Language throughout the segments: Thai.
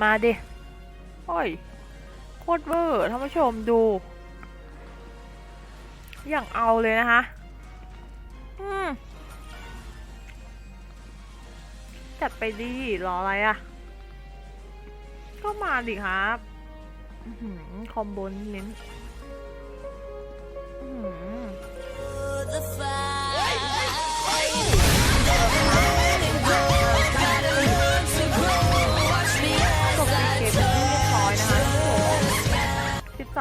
มาดิโอ้ยโคตรเวอร์ท่านผู้ชมดู อย่างเอาเลยนะคะอืมจัดไปดีรออะไรอะ่ะ ก็มาดิครับคอมโบนเน้นอื้อหือ the fight.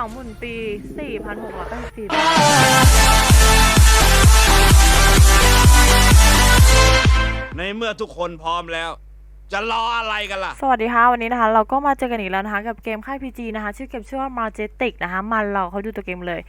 องหมื่นปีสี่พันหกร้อยแปดสิบในเมื่อทุกคนพร้อมแล้ว จะรออะไรกันล่ะ สวัสดีค่ะ วันนี้นะคะ เราก็มาเจอกันอีกแล้วนะคะ กับเกมค่าย PG นะคะ ชื่อเกมชื่อว่า Majestic นะคะ มันเราเขาดูตัวเกมเลย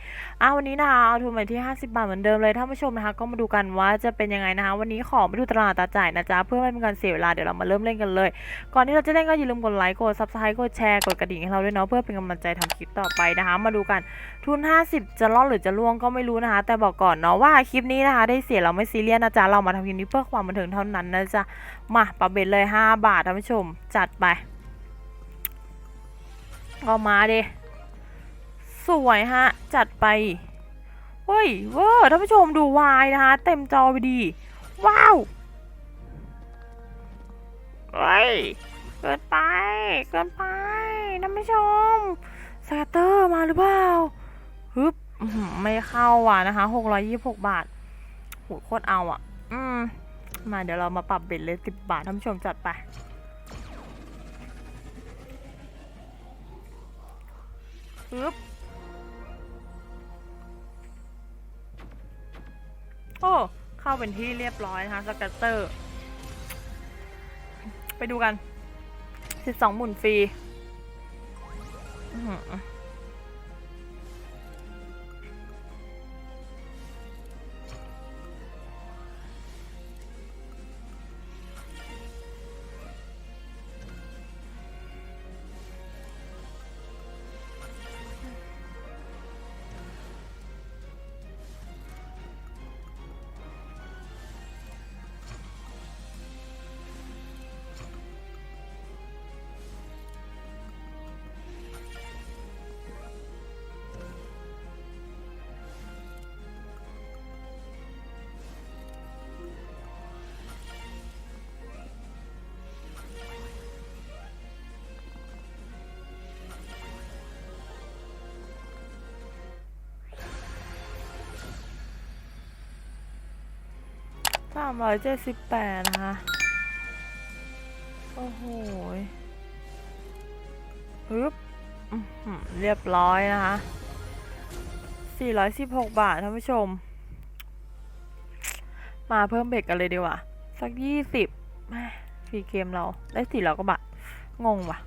อะวันนี้นะคะ เอาทุนไปที่ 50 บาทเหมือนเดิมเลยท่านผู้ชมนะคะ ก็มาดูกันว่าจะเป็นยังไงนะคะ วันนี้ขอไปดูตลาดตาจ่ายนะจ๊ะ เพื่อไม่เป็นการเสียเวลา เดี๋ยวเรามาเริ่มเล่นกันเลย ก่อนที่เราจะเล่นก็อย่าลืมกดไลค์ กด Subscribe กดแชร์ กดกระดิ่งให้เราด้วยเนาะ เพื่อเป็นกำลังใจทำคลิปต่อไปนะคะ มาดูกัน ทุน 50 จะรอดหรือจะล่วงก็ไม่รู้นะคะ แต่บอกก่อนเนาะว่าคลิปนี้นะคะ ได้เสียเราไม่ซีเรียสนะจ๊ะ เรามาทำคลิปนี้เพื่อความบันเทิงเท่านั้นนะจ๊ะ มาปรับเบ็ดเลย5บาทท่านผู้ชม จัดไปก็มาเดสวยฮะ จัดไปเฮ้ยเวอร์ท่านผู้ชมดูวายนะคะ เต็มจอไปดี ว้าวเฮ้ยเกินไป เกินไปท่านผู้ชมสแตเตอร์มาหรือเปล่าฮึบไม่เข้าว่ะนะคะหกร้อยยี่สิบหกบาทโหโคตรเอาอะ อืม มาเดี๋ยวเรามาปรับเบ็ดเลยสิบบาทท่านผู้ชมจัดไปปึ๊บโอ้เข้าเป็นที่เรียบร้อยนะคะสกัตเตอร์ ไปดูกัน 12 หมุนฟรี สามร้อยเจ็ดสิบแปดนะคะ โอ้โหฮึบร้อหือเรียบร้อยนะคะ416บาทท่านผู้ชม มาเพิ่มเบรกกันเลยดีกว่า สัก20แม่ฟรีเกมเราได้สี่ร้อยกว่าบาท งงว่ะ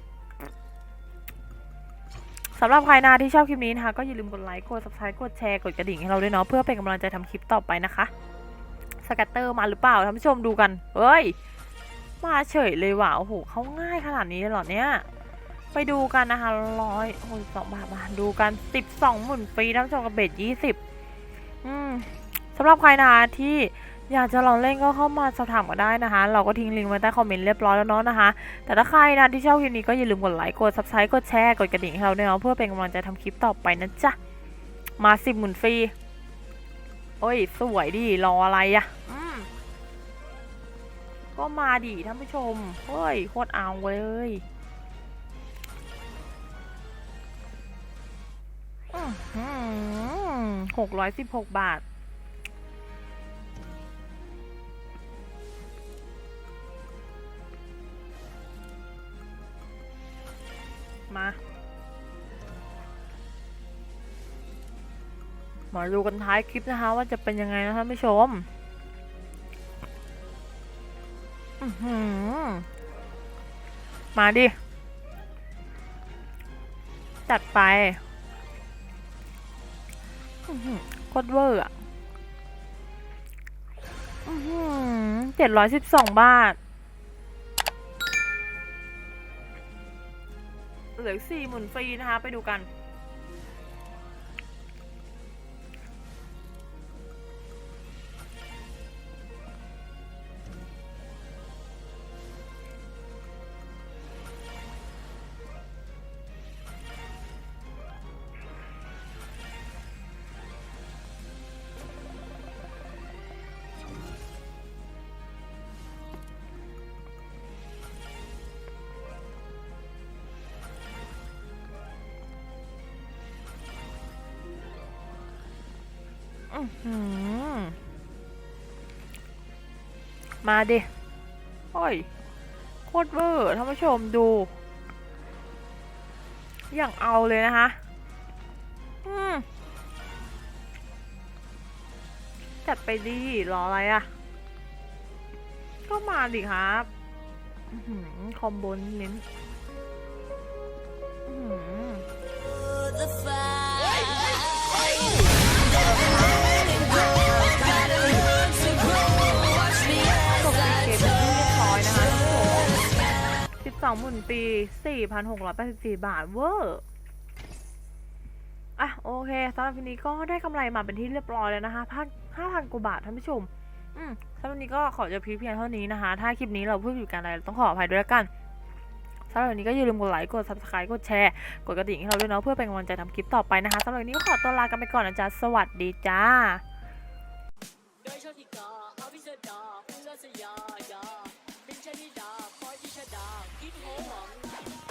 สำหรับใครนาที่ชอบคลิปนี้นะคะ ก็อย่าลืมกดไลค์ กด subscribe กดแชร์ กดกระดิ่งให้เราด้วยเนาะ เพื่อเป็นกำลังใจทำคลิปต่อไปนะคะ สกัตเตอร์มาหรือเปล่าท่านผู้ชมดูกัน เฮ้ย มาเฉยเลยว่ะ โอ้โหเขาง่ายขนาดนี้เลยเหรอเนี่ย ไปดูกันนะคะร้อยโอ้ยสองบาทมาดูกันสิบสองหมื่นฟรีท่านผู้ชมกับเบ็ดยี่สิบอืมสำหรับใครนะที่อยากจะลองเล่นก็เข้ามาสอบถามกันได้นะคะ เราก็ทิ้งลิงก์ไว้ใต้คอมเมนต์เรียบร้อยแล้วเนาะนะคะ แต่ถ้าใครนะที่ชอบคลิปนี้ก็อย่าลืมกดไลค์ กด subscribe กดแชร์ กดกระดิ่งให้เราด้วยเนาะเพื่อเป็นกำลังใจทำคลิปต่อไปนะจ๊ะ มาสิบหมื่นฟรี โอ้ย สวยดิ รออะไรอะอืมก็มาดิท่านผู้ชม เฮ้ย โคตรเอาเลยหกร้อยสิบหกบาท มา มาดูกันท้ายคลิปนะคะ ว่าจะเป็นยังไงนะท่านผู้ชมมาดิ จัดไปโคตรเวอร์อะเจ็ดร้อยสิบสองบาท เหลือสี่หมื่นฟรีนะคะ ไปดูกัน มาดิ โอ้ย โคตรเวอร์ท่านผู้ชมดู อย่างเอาเลยนะคะจัดไปดีรออะไรอะ่ะ ก็มาดิครับคอมโบนเน้น 12หมื่นปี4,684บสี่บาทเวอร์อะโอเคสำหรับวันนี้ก็ได้กำไรมาเป็นที่เรียบร้อยแล้วนะคะพันห้าพันกว่าบาทท่านผู้ชม อืมสำหรับวันนี้ก็ขอจะพีเพียงเท่านี้นะคะ ถ้าคลิปนี้เราพูดผิดกันอะไรต้องขออภัยด้วยละกันสำหรับวันนี้ก็อย่าลืมกดไลค์ กด subscribe กดแชร์ กดกระดิ่งให้เราด้วยเนาะเพื่อเป็นกำลังใจทำคลิปต่อไปนะคะสำหรับวันนี้ก็ขอตัวลากันไปก่อนนะจ๊ะสวัสดีจ้าโดยโชติกาอภิสดาผู้ชาสยาม บินชนิดาคอยอิชดากินหัวหวัง